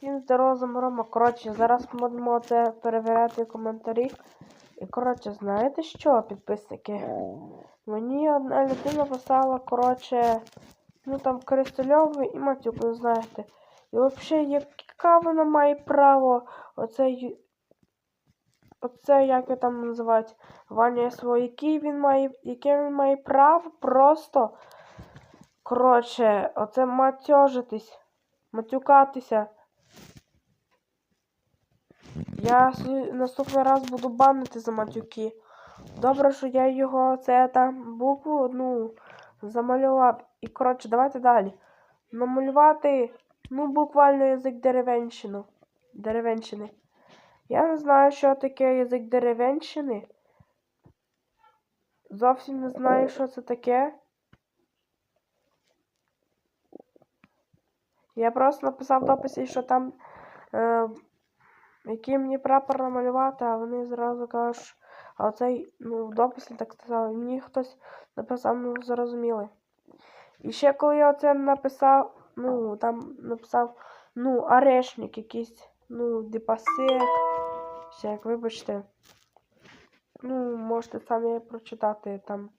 Всім здорово, заморома. Коротше, зараз будемо це перевіряти коментарі. І коротше, знаєте що, підписники? Мені одна людина писала, коротше, ну там Користольовий і Матюк, ви знаєте. І взагалі, яка вона має право оцей. Оце як його там називають Ваня СВО, який він має, яке він має право просто. Коротше, оце матьожитись, матюкатися. Я наступний раз буду банити за матюки. Добре, що я його це там букву одну замалював. І коротше, давайте далі. Намалювати, ну, буквально язик деревенщину. Деревенщини. Я не знаю, що таке язик деревенщини. Зовсім не знаю, що це таке. Я просто написав в дописі, що там е, який мені прапор намалювати, а вони зразу кажуть, а оцей, ну, в дописі так сказали, мені хтось написав, ну, зрозуміли. І ще коли я оце написав, ну, там написав, ну, орешник якийсь, ну, дипасек, всяк, вибачте. Ну, можете самі прочитати там.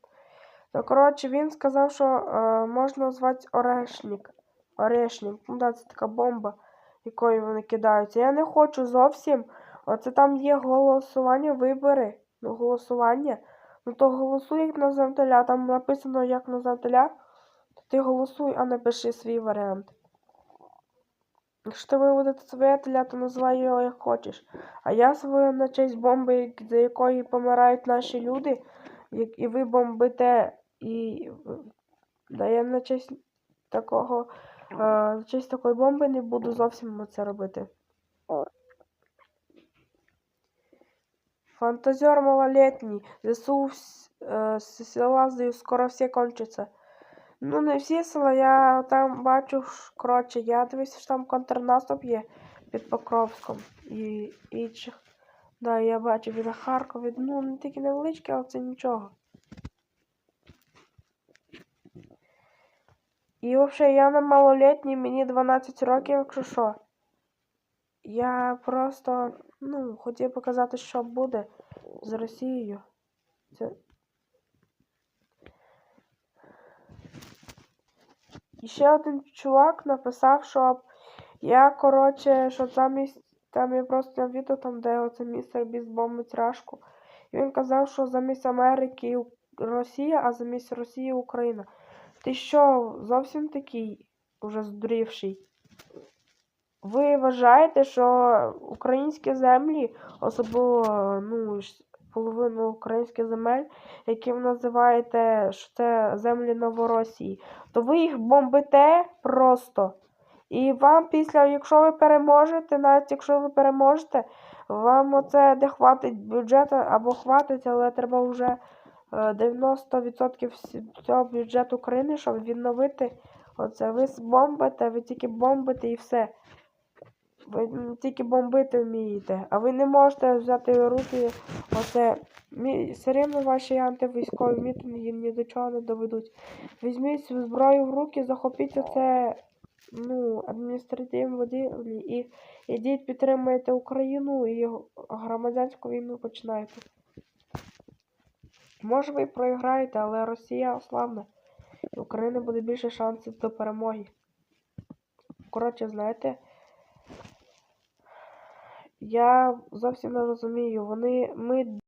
Ну, коротше, він сказав, що е, можна звати орешник. Орешник. Ну, да, це така бомба, якою вони кидаються. Я не хочу зовсім. Оце там є голосування, вибори. Ну, голосування. Ну то голосуй як на завтеля. Там написано як на завтеля. То ти голосуй, а не пиши свій варіант. Якщо ти виводити своє теля, то називай його як хочеш. А я свою на честь бомби, за якої помирають наші люди, як і ви бомбите, і да я на честь такого, е, на честь такої бомби не буду зовсім це робити. Фантазер малолетний. ЗСУ вс- е, з села здаю, скоро всі кончаться. Ну, не всі села, я там бачу, коротше, я дивився, що там контрнаступ є під Покровськом і інших. Да, я бачу від Харкові, ну, не такі невеличкі, але це нічого. І взагалі я не малолетній, мені 12 років, якщо що. Я просто, ну, хотів показати, що буде з Росією. Це... І ще один чувак написав, що я, коротше, що замість, там я просто відео, там, де оце містер Біст бомбить Рашку. І він казав, що замість Америки Росія, а замість Росії Україна. Ти що, зовсім такий уже здурівший? Ви вважаєте, що українські землі, особливо ну, половину українських земель, які ви називаєте, що це землі Новоросії, то ви їх бомбите просто. І вам після, якщо ви переможете, навіть якщо ви переможете, вам оце де хватить бюджету або хватить, але треба вже 90% всі- всього бюджету України, щоб відновити оце. Ви бомбите, ви тільки бомбите і все. Ви тільки бомбити вмієте, а ви не можете взяти руки оце. Мі- ваші антивійськові мітинги ні до чого не доведуть. Візьміть зброю в руки, захопіть оце ну, адміністративні будівлі і ідіть підтримуйте Україну і громадянську війну починайте. Може ви програєте, але Росія ослабне. І України буде більше шансів до перемоги. Коротше, знаєте. Я зовсім не розумію. Вони ми